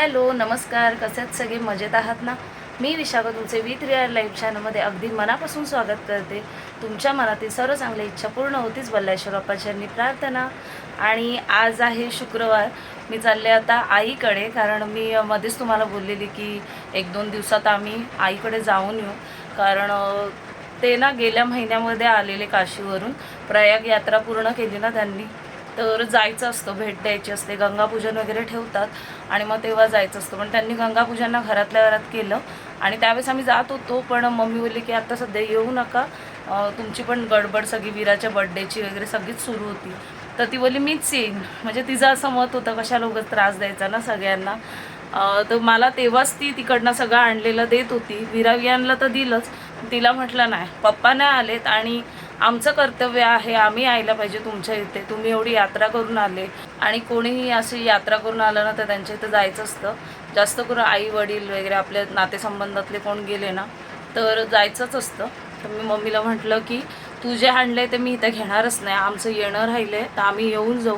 Hello नमस्कार. कसे आहेत सगळे मजेत आहात ना? मी विशाखा तुमचे विथ रिअल लाईफ चॅनलमध्ये अगदी मनापासून स्वागत करते. तुमच्या मनातील सर्व चांगल्या इच्छा पूर्ण होतीच बल्लेश्वर बाप्पाच्यांनी प्रार्थना. आणि आज आहे शुक्रवार. मी चालले आता आईकडे कारण मी मध्येच तुम्हाला बोललेली की एक दोन दिवसात आम्ही आईकडे जाऊन येऊ. कारण ते ना गेल्या महिन्यामध्ये आलेले काशीवरून प्रयाग यात्रा पूर्ण केली ना त्यांनी. तर जायचं असतं भेट द्यायची असते गंगापूजन वगैरे ठेवतात आणि मग तेव्हा जायचं असतं. पण त्यांनी गंगापूजनना घरातल्या घरात केलं आणि त्यावेळेस आम्ही जात होतो पण मम्मी बोलली की आता सध्या येऊ नका. तुमची पण गडबड सगळी विराच्या बड्डेची वगैरे सगळीच सुरू होती. तर ती बोलली मीच येईन. म्हणजे तिचं असं मत होतं कशा लोकच त्रास द्यायचा ना सगळ्यांना? तर मला तेव्हाच ती तिकडनं सगळं आणलेलं देत होती. विरावियांना तर दिलंच. तिला म्हटलं नाही पप्पा नाही आलेत आणि आमचं कर्तव्य आहे आम्ही यायला पाहिजे तुमच्या इथे. तुम्ही एवढी यात्रा करून आले. आणि कोणीही अशी यात्रा करून आलं ना तर त्यांच्या इथं जायचं असतं. जास्त करून आई वडील वगैरे आपल्या नातेसंबंधातले कोण गेले ना तर जायचंच असतं. तर मी मम्मीला म्हटलं की तू जे आणलं ते मी इथं घेणारच नाही. आमचं येणं राहिलं आहे तर आम्ही येऊन जाऊ.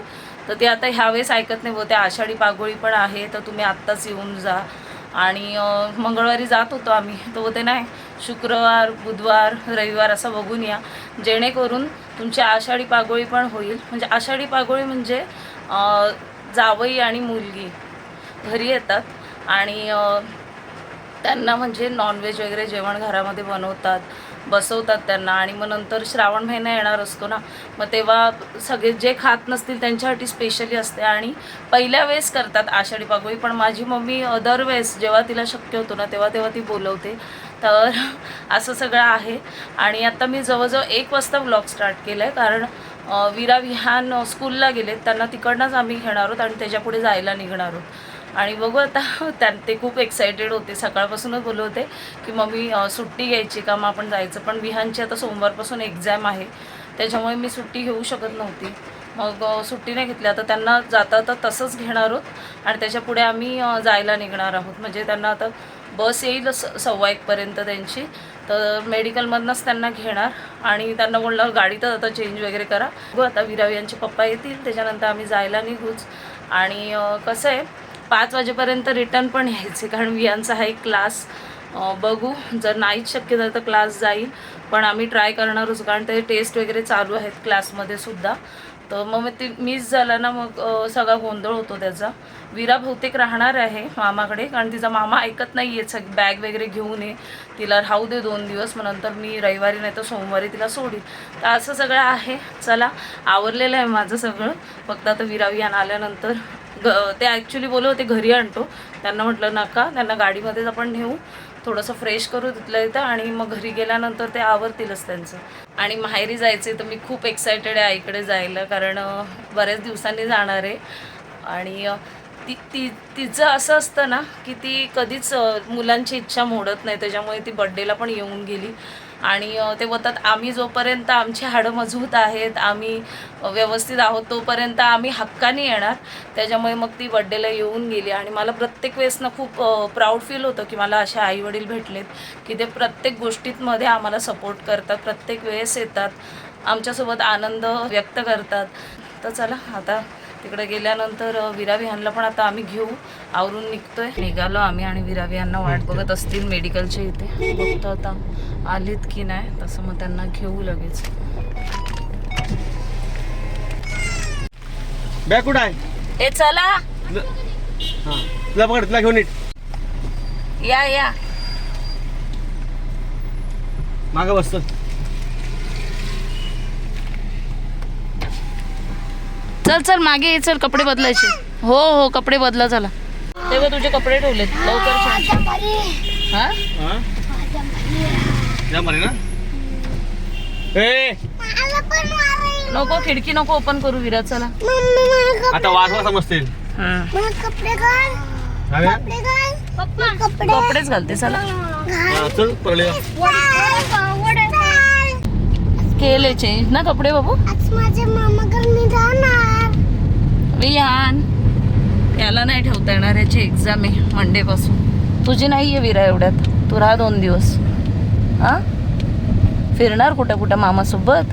तर ते आता ह्यावेळेस ऐकत नाही बोलते. आषाढी पागोळी पण आहे तर तुम्ही आत्ताच येऊन जा. आणि मंगळवारी जात होतो आम्ही. तर ते नाही शुक्रवार बुधवार रविवार असं बघून या. जेणेकरून तुमची आषाढी पागोळी पण होईल. म्हणजे आषाढी पागोळी म्हणजे जावई आणि मुलगी घरी येतात आणि त्यांना म्हणजे नॉनव्हेज वगैरे जेवण घरामध्ये बनवतात बसवतात त्यांना आणि मग नंतर श्रावण महिना येणार असतो ना मग तेव्हा सगळे जे खात नसतील त्यांच्यासाठी स्पेशली असते आणि पहिल्या वेळेस करतात आषाढी पागोळी. पण माझी मम्मी दरवेळेस जेव्हा तिला शक्य होतो ना तेव्हा तेव्हा ती बोलवते. तर असं सगळं आहे. आणि आता मी जवळजवळ एक वाजता ब्लॉग स्टार्ट केला आहे कारण विरा विहान स्कूलला गेलेत. त्यांना तिकडनंच आम्ही घेणार आहोत आणि त्याच्यापुढे जायला निघणार आहोत. आणि बघू आता त्या ते खूप एक्सायटेड होते. सकाळपासूनच बोलत होते की मम्मी मी सुट्टी घ्यायची का? मग आपण जायचं. पण विहानची आता सोमवारपासून एक्झाम आहे. त्याच्यामुळे मी सुट्टी घेऊ शकत नव्हती. मग सुट्टी नाही घेतल्या. तर त्यांना जाता तर तसंच घेणार आहोत. आणि त्याच्या पुढे आम्ही जायला निघणार आहोत. म्हणजे त्यांना आता बस येईल सव्वा एकपर्यंत त्यांची. तर मेडिकलमधनंच त्यांना घेणार. आणि त्यांना बोलणार गाडी तर आता चेंज वगैरे करा. बघू आता विराव यांचे पप्पा येतील. त्याच्यानंतर आम्ही जायला निघूच. आणि कसं आहे पाच वाजेपर्यंत रिटर्न पण यायचे. कारण वियांचा हा एक क्लास बघू. जर नाहीच शक्य झालं तर क्लास जाईल. पण आम्ही ट्राय करणारच. कारण ते टेस्ट वगैरे चालू आहेत क्लासमध्ये सुद्धा. तर मग ते मिस झालं ना मग सगळा गोंधळ होतो त्याचा. विरा बहुतेक राहणार आहे मामाकडे कारण तिचा मामा ऐकत नाही आहे सग बॅग वगैरे घेऊन ये. तिला राहू दे दोन दिवस मग नंतर मी रविवारी नाही तर सोमवारी तिला सोडीन. तर असं सगळं आहे. चला आवरलेलं आहे माझं सगळं. फक्त आता विरावियान आल्यानंतर ग ते ॲक्च्युली बोलत होते घरी आणतो. त्यांना म्हटलं नका त्यांना गाडीमध्येच आपण नेऊ. थोडंसं फ्रेश करू तिथलं इथं आणि मग घरी गेल्यानंतर ते आवरतीलच त्यांचं. आणि माहेरी जायचे तर मी खूप एक्सायटेड आहे आईकडे जायला कारण बऱ्याच दिवसांनी जाणार आहे. आणि ती ती तिचं असं असतं ना की ती कधीच मुलांची इच्छा मोडत नाही. त्याच्यामुळे ती बड्डेला पण येऊन गेली. आणि ते बोलतात आम्ही जोपर्यंत आमची हाडं मजबूत आहेत आम्ही व्यवस्थित आहोत तोपर्यंत आम्ही हक्काने येणार. त्याच्यामुळे मग ती बड्डेला येऊन गेली. आणि मला प्रत्येक वेळेस ना खूप प्राऊड फील होतं की मला असे आईवडील भेटलेत की ते प्रत्येक गोष्टींमध्ये आम्हाला सपोर्ट करतात प्रत्येक वेळेस येतात आमच्यासोबत आनंद व्यक्त करतात. तर चला आता तिकडे गेल्यानंतर अ, विराविहानला पण आता आम्ही घेऊ. आवरून निघतोय. निघालो आम्ही आणि विराविहांना वाट बघत असतील मेडिकलच्या इथे. बघतो आता आलीत की नाही तसं मग त्यांना घेऊ लगेच. बॅग आहे? ए चला. तुला- घेऊन या. या मागं बसतो चल चल मागे ये चल कपडे बदलायचे. हो हो कपडे बदला चला. तेव्हा तुझे कपडे ठेवलेत. लवकर हा हा? ए! नको खिडकी नको ओपन करू विराज चला. आता वाजवा समजतील. हा? कपडेच घालते चला. हा, केले चेंज ना कपडे बाबू? माझ्या विहान याला नाही ठेवता येणार याची एक्झाम आहे मंडे पासून. तुझी नाही आहे विरा एवढ्यात. तू राहा दोन दिवस. हा? फिरणार कुठं कुठं मामासोबत?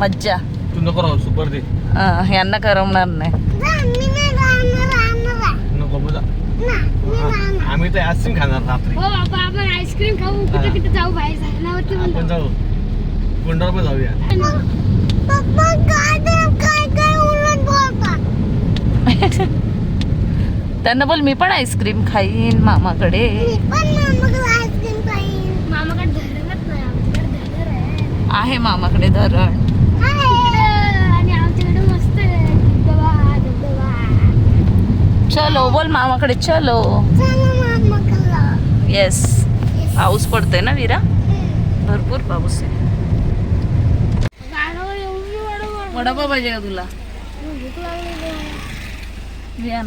मज्जा. तू नको राहू सुपर दे. हा, यांना करमणार नाही. जा, मी नाही राहणार राहणार आहे. नको बोला ना, मी राहणार. आम्ही तर आईस्क्रीम खाणार रात्री. हो बाबा आपण आईस्क्रीम खाऊ. कुठे. कुठे जाऊ बाहेर आपण जाऊ. जाऊ कुंडावर पण जाऊया त्यांना बोल मी पण आईस्क्रीम खाईन मामाकडे. आहे मामाकडे धरण. चलो बोल मामाकडे चलो. येस पाऊस पडतोय ना विरा? भरपूर पाऊस आहे. वडापाव पाहिजे का तुला?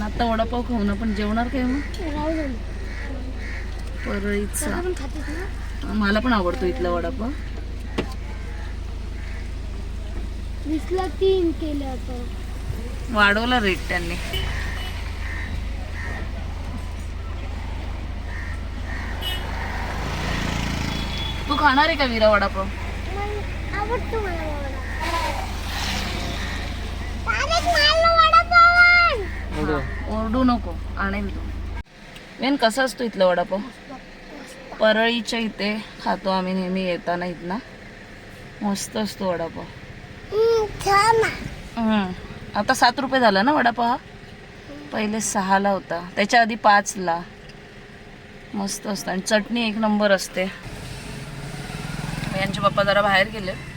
आता वडापाव खाऊ ना पण जेवणार काय मग. परळीचा मला पण आवडतो इथला वडापाव. वीसला तीन केलं आता वाढवला रेट त्यांनी. तू खाणार आहे का विरा वडापाव? आवडतो मला ओरडू नको आणेल तू मेन कसा असतो इथला वडापाव? परळीच्या इथे खातो आम्ही नेहमी येताना इथला मस्त असतो वडापाव. हम्म. आता सात रुपये झाला ना वडापाव हा? पहिले सहाला होता. त्याच्या आधी पाचला. मस्त असतं. आणि चटणी एक नंबर असते. यांचे पप्पा जरा बाहेर गेले.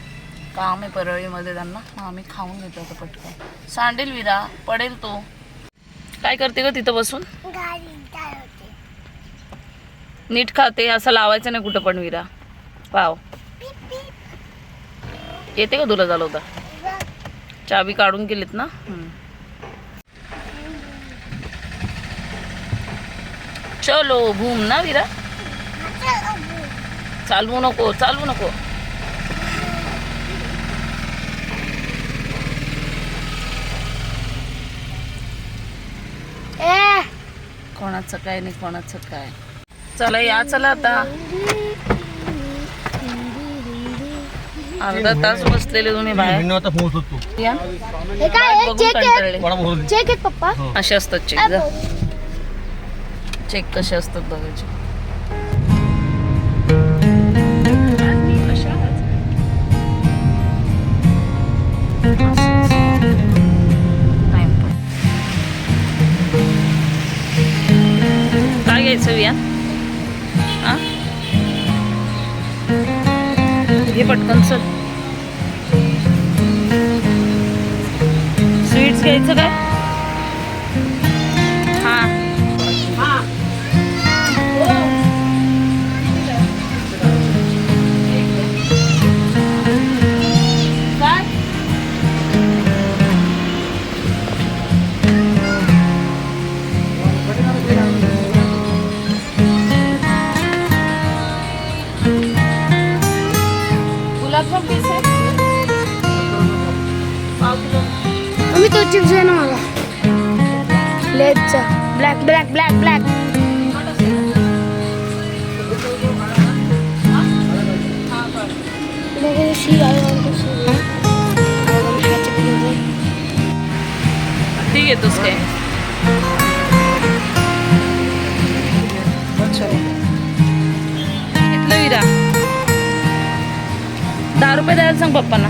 काम आहे परळीमध्ये त्यांना? मग आम्ही खाऊन घेतो आता पटकन. सांडेल विरा पडेल तो. काय करते का तिथं बसून? नीट खाते असं लावायचं नाही कुठं पण विरा. पाव येते का तुला झालं होता चाबी काढून गेलीत ना. चलो घूम ना विरा. चालवू नको चालवू नको ए कोणाचं काय नाही कोणाचं काय. चला या चला आता. अर्धा तास बसलेले तुम्ही बाहेर. भिन्न आता पोहोचत तू या. हे काय वाट आहे? बघून चेक आहे? कंटाळले. चेक आहेत पप्पा? असे असतात चेक जा. चेक कसे असतात बघायचे. घ्यायचं विया हा पटकन सर स्वीट्स घ्यायचं काय तो चिप्स आहे ना मला. लेदचा ब्लॅक ब्लॅक ब्लॅक ब्लॅक ठीक आहे तूच काय घेतलं विरा. दहा रुपये द्यायला सांग पप्पांना.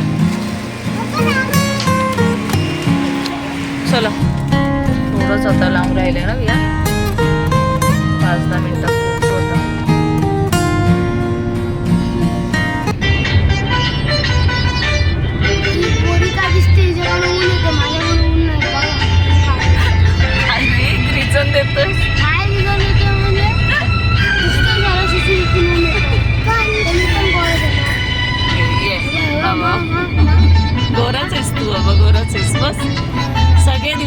चला. थोडंच आता लांब राहिले ना विरा पाच दहा मिनिटात पोहोचू आता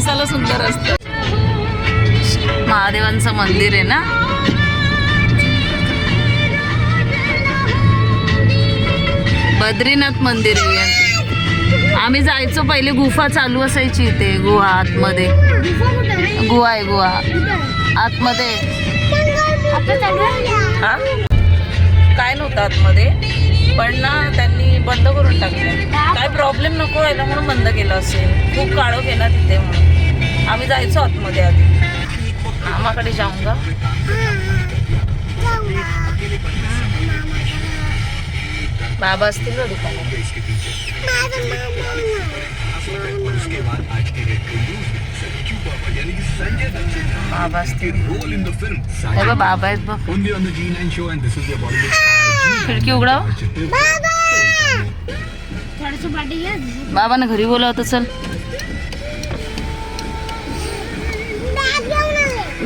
दिसायला सुंदर असतात महादेवांचं मंदिर आहे ना? बद्रीनाथ मंदिर आहे. आम्ही जायचो पहिले गुफा चालू असायची इथे गुहा आतमध्ये. गुहा आहे गुहा. आतमध्ये. हा? काय नव्हतं आतमध्ये पण ना त्यांनी बंद करून टाकलं. काय प्रॉब्लेम नको व्हायला म्हणून बंद केलं असेल. खूप काळोख आहे ना तिथे म्हणून. आम्ही जायचो आतमध्ये आधी. मामाकडे जाऊंगा जाऊंगा बाबा असतील ना दुकानात. बाबा असतील. बाबा आहेत बघ. Only on the G9 show, and this is your Bollywood star, खिडकी उघडाव. G9. थोडंसं पाठी घ्या बाबांना घरी बोलावतं चल.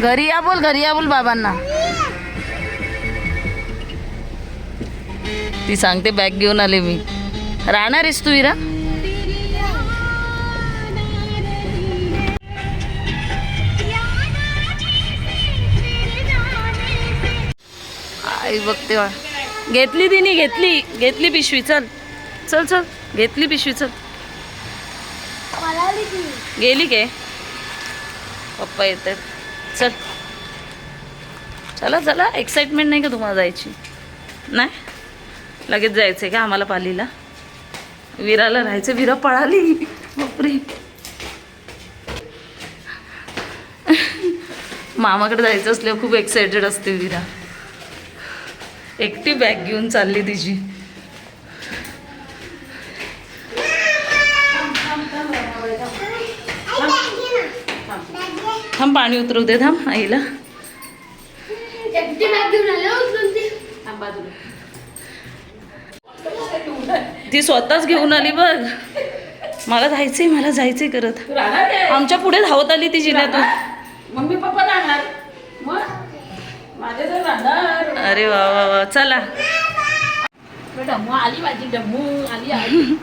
घरी या बोल घरी या बोल बाबांना. ती सांगते बॅग घेऊन आले मी. राहणार आहेस तू इरा? आई बघते घेतली तिने घेतली. घेतली पिशवी चल. चल चल. घेतली पिशवी चल. गेली काय पप्पा येत आहेत चल. चला चला. एक्साइटमेंट नाही का तुम्हाला जायची? नाही? लगेच जायचं आहे का आम्हाला पालीला? विराला राहायचं विरा पळाली. बापरे. मामाकडे जायचं असल्यावर खूप एक्सायटेड असते विरा. एकटी बॅग घेऊन चालली तिची. थांब पाणी उतरवू दे थांब आईला. उचलून ती. स्वतःच घेऊन आली बघ. मला जायचंय मला जायचंय करत. आमच्या पुढे धावत आली ती जिन्यातून. मम्मी पप्पा राहणार? मग? माझे जर राहणार. अरे वा वा वा चला. आली माझी डम्मू आली आली.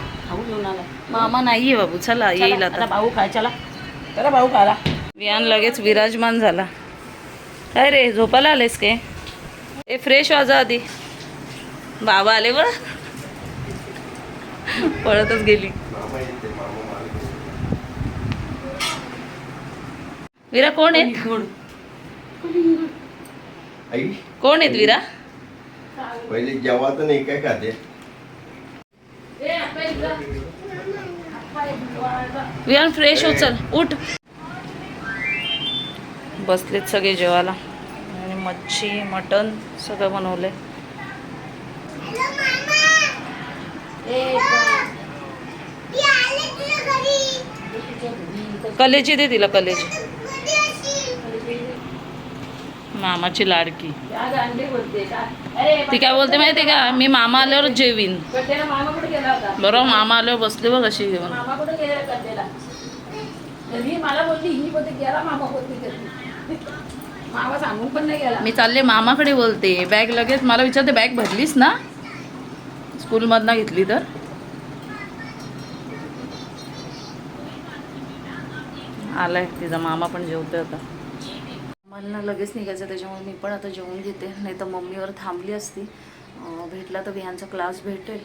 खाऊ घेऊन आला मामा नाहीये बाबू चला येईल चला, आता भाऊ काय चला. चला भाऊ खाला वियान लगेच विराजमान झाला. काय रे झोपायला आलेस काय? ए फ्रेश वाजा आधी. बाबा आले बळ पळतच गेली. विरा कोण आहेत? आई. कोण आहेत विरा? पहिले जेव्हा नाही काय खाते? विहान फ्रेश हो चल. उठ. बसलेत सगळे जेवायला. आणि मच्छी मटन सगळं बनवलंय. कलेजी दे तिला कलेजी. मामाची लाडकी. ती काय बोलते माहिती का? मी मामा आल्यावर जेवीन. बरोबर मामा आल्यावर बसले बघ अशी. घेऊन मी चालले मामाकडे बोलते. बॅग लगेच मला विचारते बॅग भरलीस ना? स्कूलमधनं घेतली तर? आलाय तिचा मामा पण जेवते आता. मला लगेच निघायचं त्याच्यामुळे मी पण आता जेवून घेते. नाही तर मम्मीवर थांबली असती. भेटला तर विहानचा क्लास भेटेल.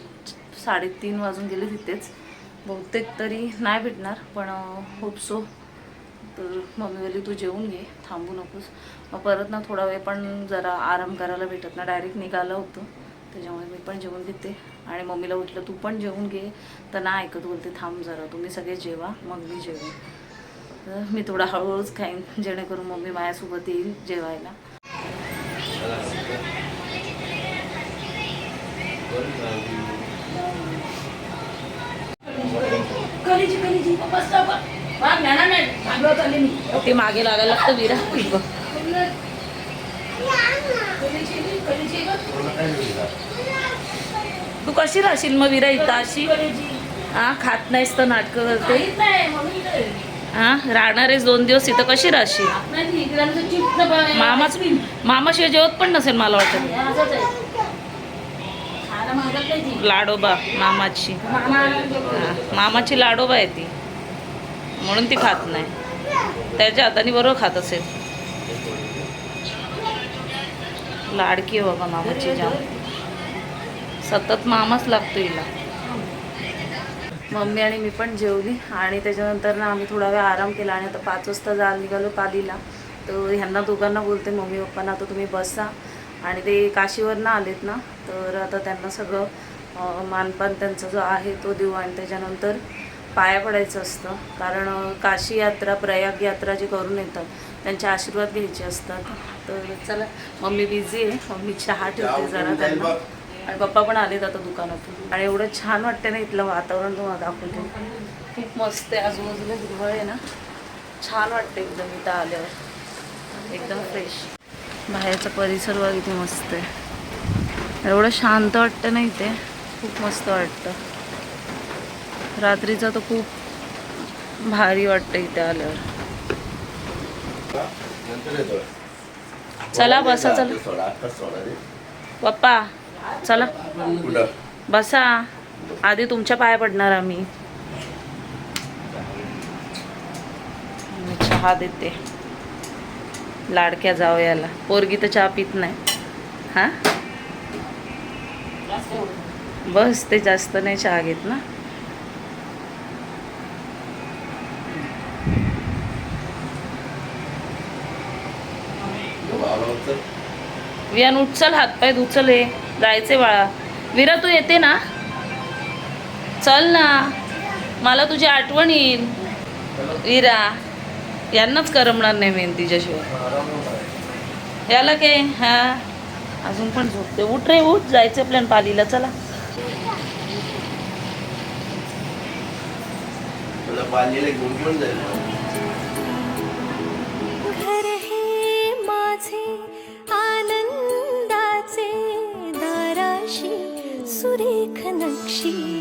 साडेतीन वाजून गेले तिथेच. बहुतेक तरी नाही भेटणार पण होप सो तर मम्मीवाली तू जेवून घे थांबू नकोस. मग परत ना थोडा वेळ पण जरा आराम करायला भेटत ना डायरेक्ट निघालं होतं. त्याच्यामुळे मी पण जेवून घेते. आणि मम्मीला उठलं तू पण जेवून घे. तर ना ऐकत बोलते थांब जरा तुम्ही सगळे जेवा मग मी जेवेन. तर मी थोडा हळूहळूच खाईन जेणेकरून मम्मी माझ्यासोबत येईल जेवायला. ते मागे लागायला लागतं विरा. तू कशी राहशील मग विरा इथं अशी? हा खात नाहीस तर नाटकं करते. हा? राहणार आहेस दोन दिवस इथं कशी राहशील? बघ- मामाच मामाशिवाय जेवत पण नसेल मला वाटत. लाडोबा मामाची. मामा मामाची लाडोबा आहे ती. म्हणून ती खात नाही. त्याच्या हाताने बरोबर खात असेल. लाडकी बाबा मामाची जाम. सतत मामाच लागतो हिला. मम्मी आणि मी पण जेवली. आणि त्याच्यानंतर ना आम्ही थोडा वेळ आराम केला आणि आता पाच वाजता जायला निघालो पालीला तर ह्यांना दोघांना बोलते मम्मी पप्पांना आता तुम्ही बसा. आणि ते काशीवरनं आलेत ना तर आता त्यांना सगळं मानपान त्यांचा जो आहे तो देऊ. आणि त्याच्यानंतर पाया पडायचं असतं. कारण काशी यात्रा प्रयाग यात्रा जी करून येतात त्यांचे आशीर्वाद घ्यायचे असतात. तर चला मम्मी बिझी आहे. मम्मी चहा ठेवते जरा त्यांना. आणि पप्पा पण आलेत आता दुकानातून. आणि एवढं छान वाटतं ना इथलं वातावरण तुम्हाला दाखवते. खूप मस्त आहे. आजूबाजूला हिरवळ आहे ना. छान वाटतं एकदम इथं आल्यावर. एकदम फ्रेश बाहेरचा परिसर बघ इथे मस्त आहे. एवढं शांत वाटतं ना इथे. खूप मस्त वाटतं. रात्रीचं तर खूप भारी वाटतं इथे आल्यावर. चला बसा चला. पप्पा. चला. बसा. आधी तुमच्या पाया पडणार आम्ही. मी चहा देते. लाडक्या जावं याला पोरगी तर चहा पित नाही. हां? बस ते जास्त नाही चहा घेत ना. वियान उचल हातपाय उचल हे. जायचे बाळा. विरा तू येते ना? चल ना. मला तुझी आठवण येईल. विरा यांनाच करमणार नाही मेन तिच्याशिवाय. याला काय हा. अजून पण झोपते. उठ रे उठ. जायचं आपल्याला पालीला. चला. हे माझे 心。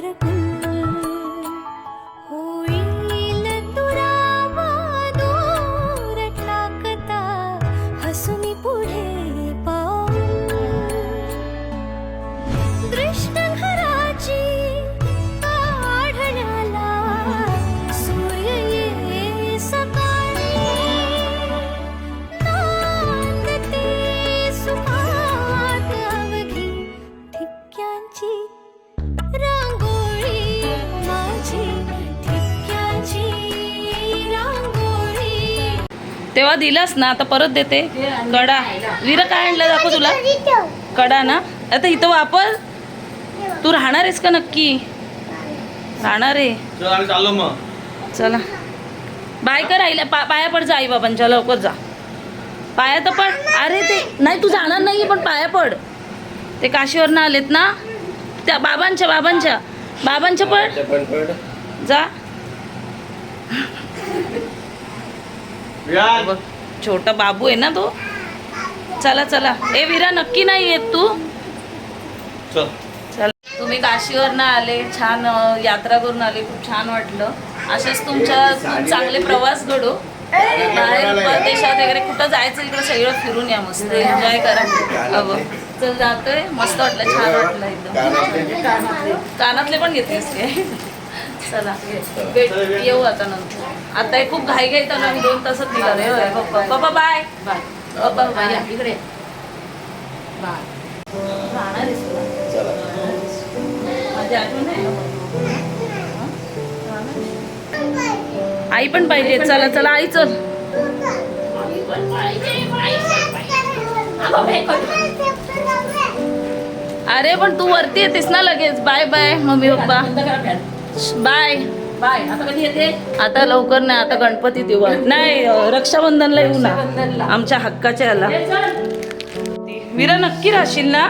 கருக்குள் तेव्हा दिलास ना आता परत देते. कडा. विरा काय आणलं दाखव तुला? कडा ना. आता इथं वापर. तू राहणार आहेस का नक्की? राहणार आहे. चल बाय का राहिल्या पा पाया पड जा आई बाबांच्या लवकर जा. पाया तर पड. अरे ते नाही तू जाणार नाही पण पाया पड. ते काशीवरनं आलेत ना? त्या बाबांच्या बाबांच्या. बाबांच्या पड. जा. बघ छोटा बाबू आहे ना तो? चला चला. ए विरा नक्की नाही येत तू? चल. तुम्ही काशीवरनं आले छान यात्रा करून आले खूप छान वाटलं. असेच तुमच्या खूप चांगले प्रवास घडो. बाहेर परदेशात वगैरे कुठं जायचं इकडं सगळं फिरून या मस्त. एन्जॉय करा. अगं चल जातोय. मस्त वाटलं छान वाटलं एकदम. कानातले पण घेतलेस काय? चला भेट येऊ आता नंतर. आता हे खूप घाई घाईत आलो आम्ही दोन तासात निघाले. होय papa papa bye. Bye. Papa bye इकडे. बाय. माझी आठवण आहे? आई पण पाहिजे. चला चला आई चल. अरे पण तू वरती येतेस ना लगेच. Bye bye mummy papa. Bye. Bye. आता कधी येते? आता लवकर नाही आता गणपतीत येऊ नाही रक्षाबंधनला येऊ ना. रक्षाबंधनला. आमच्या हक्काच्या याला. विरा नक्की राहशील ना?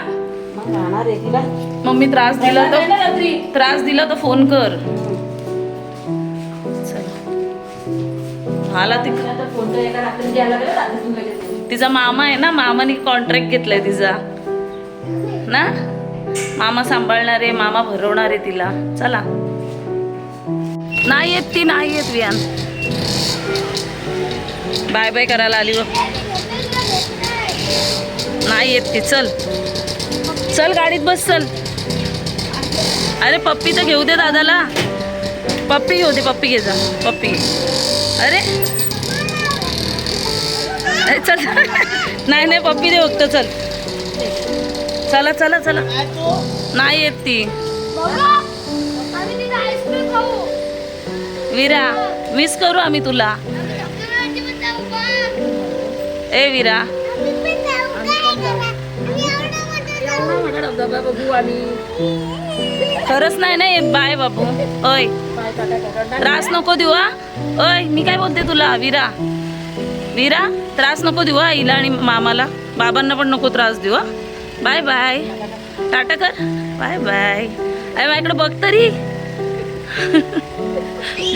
मग राहणार आहे तिला. मम्मी त्रास दिला तर रात्री. त्रास दिला तर फोन कर. आला ती तिला तर फोन तर एका रात्री द्यायला लागेल रात्रीतून लगेच येते. तिचा मामा आहे ना मामाने कॉन्ट्रॅक्ट घेतलाय तिचा. ना? मामा सांभाळणार आहे मामा भरवणार आहे तिला. चला. नाही येत ती नाही येत वियान बाय बाय करायला आली बघ. नाही येत ती चल. चल गाडीत बस चल. अरे पप्पी तर घेऊ दे दादाला. पप्पी घेऊ दे पप्पी घे जा. पप्पी घे. अरे. अरे चल. नाही नाही पप्पी दे फक्त चल. चला चला चला. नाही येत ती विरा मिस करू आम्ही तुला. ए विरा. खरंच नाही ना येत बाय बाबू. ओय. त्रास नको देऊ हा. ओय मी काय बोलते तुला विरा? विरा त्रास नको देऊ हा आईला आणि मामाला. बाबांना पण नको त्रास देऊ बाय बाय. टाटा कर. Bye bye. अरे माझ्याकडे बघ तरी.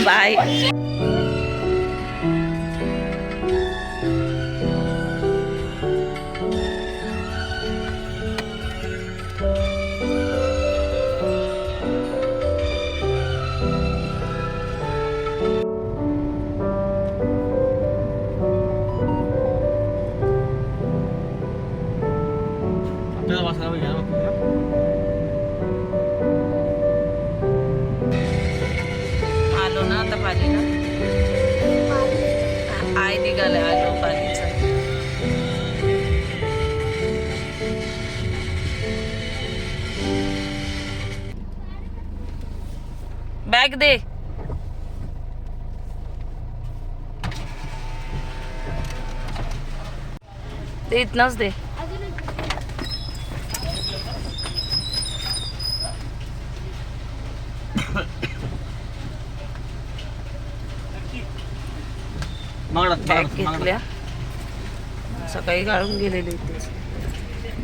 बाय बॅग दे ते इथनच दे बॅग. घेतल्या. सकाळी गाळून गेलेले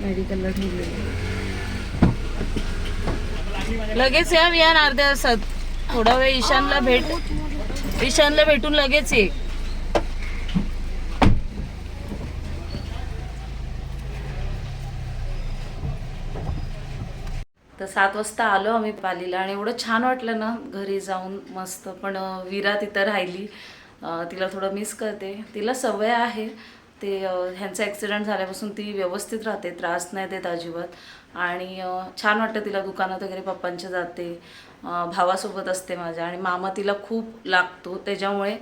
मेडिकलला ठेवलेले. लगेच या अर्ध्या तासात. थोडा वेळ ईशानला भेट ईशानला भेटून लगेच ये. तर सात वाजता आलो आम्ही पालीला आणि एवढं छान वाटलं ना घरी जाऊन मस्त. पण विरा तिथं राहिली. तिला थोडं मिस करते. तिला सवय आहे. ते ह्यांचा ॲक्सिडेंट झाल्यापासून ती व्यवस्थित राहते. त्रास नाही देत अजिबात. आणि छान वाटतं तिला दुकानात वगैरे पप्पांच्या जाते. भावासोबत असते माझ्या आणि मामा तिला खूप लागतो. त्याच्यामुळे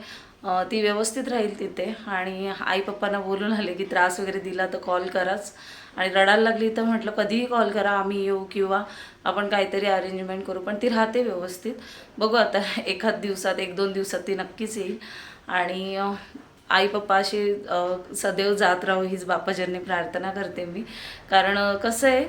ती व्यवस्थित राहील तिथे आणि आई पप्पांना बोलून आले की त्रास वगैरे दिला तर कॉल कराच. आणि रडायला लागली तर म्हटलं कधीही कॉल करा आम्ही येऊ किंवा आपण काहीतरी अरेंजमेंट करू. पण ती राहते व्यवस्थित. बघू आता एखाद दिवसात एक दोन दिवसात ती नक्कीच येईल. आणि आई पप्पा अशी सदैव जात राहू हीच बापाजींनी प्रार्थना करते मी. कारण कसं आहे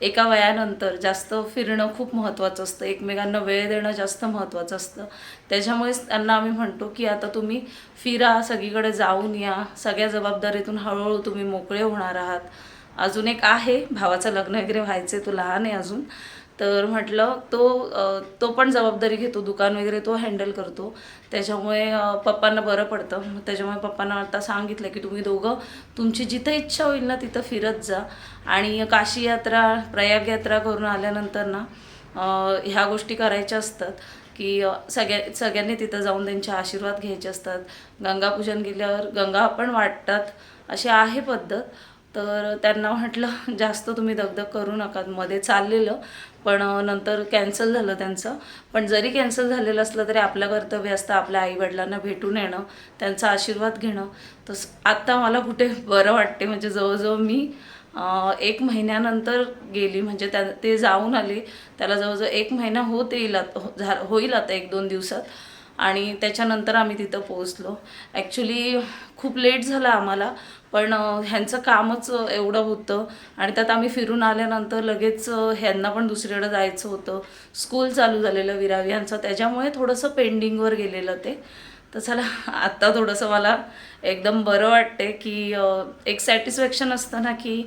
एका वयानंतर जास्त फिरणं खूप महत्त्वाचं असतं. एकमेकांना वेळ देणं जास्त महत्त्वाचं असतं. त्याच्यामुळेच त्यांना आम्ही म्हणतो की आता तुम्ही फिरा सगळीकडे जाऊन या. सगळ्या जबाबदारीतून हळूहळू तुम्ही मोकळे होणार आहात. अजून एक आहे भावाचं लग्न वगैरे व्हायचं तो लहान आहे अजून. तर म्हटलं तो तो पण जबाबदारी घेतो दुकान वगैरे तो हँडल करतो. त्याच्यामुळे पप्पांना बरं पडतं. त्याच्यामुळे पप्पांना आता सांगितलं की तुम्ही दोघं तुमची जिथं इच्छा होईल ना तिथं फिरत जा. आणि काशी यात्रा प्रयाग यात्रा करून आल्यानंतर ना ह्या गोष्टी करायच्या असतात की सगळ्या सगळ्यांनी तिथं जाऊन त्यांचे आशीर्वाद घ्यायचे असतात. गंगापूजन केल्यावर गंगा पण वाटतात अशी आहे पद्धत. तर त्यांना म्हटलं जास्त तुम्ही दगदग करू नका. मध्ये चाललेलं पण नंतर कॅन्सल झालं त्यांचं. पण जरी कॅन्सल झालेलं असलं तरी आपलं कर्तव्य असतं आपल्या आईवडिलांना भेटून येणं त्यांचा आशीर्वाद घेणं. तस आत्ता मला कुठे बरं वाटते म्हणजे जवळजवळ मी एक महिन्यानंतर गेली. म्हणजे त्या ते जाऊन आले. त्याला जवळजवळ एक महिना होत येईल आत- हो- झा होईल आता एक दोन दिवसात. आणि त्याच्यानंतर आम्ही तिथं पोहोचलो. ॲक्च्युली खूप लेट झालं आम्हाला. पण ह्यांचं कामच एवढं होतं. आणि त्यात आम्ही फिरून आल्यानंतर लगेच ह्यांना पण दुसरीकडे जायचं होतं. स्कूल चालू झालेलं विरावी यांचं. त्याच्यामुळे थोडंसं पेंडिंगवर गेलेलं ते. तर चला आत्ता थोडंसं मला एकदम बरं वाटते की एक सॅटिस्फॅक्शन असतं ना की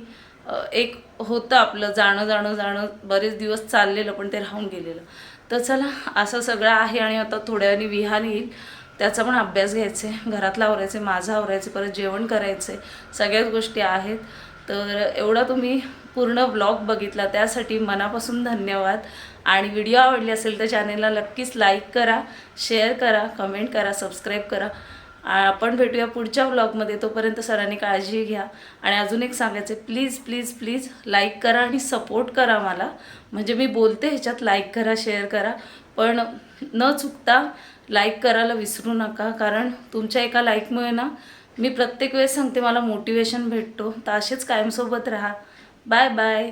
एक होतं आपलं जाणं जाणं जाणं. बरेच दिवस चाललेलं पण ते राहून गेलेलं. तर चला असं सगळं आहे आणि आता थोड्या वेळाने विहान येईल. त्याचा पण अभ्यास घ्यायचा आहे घरातला आवरायचं आहे माझं आवरायचं परत जेवण करायचं आहे सगळ्याच गोष्टी आहेत. तर एवढा तुम्ही पूर्ण ब्लॉग बघितला त्यासाठी मनापासून धन्यवाद. आणि व्हिडिओ आवडली असेल तर चॅनेलला नक्कीच लाईक करा शेअर करा कमेंट करा सबस्क्राईब करा. आपण भेटूया पुढच्या व्लॉगमध्ये तोपर्यंत सरांनी काळजी घ्या. आणि अजून एक सांगायचं प्लीज प्लीज प्लीज लाईक करा आणि सपोर्ट करा मला. म्हणजे मी बोलते ह्याच्यात लाईक करा शेअर करा. पण न चुकता लाईक करायला विसरू नका कारण तुमच्या एका लाईकमुळे ना मी प्रत्येक वेळेस सांगते मला मोटिवेशन भेटतो. तर असेच कायमसोबत राहा. Bye bye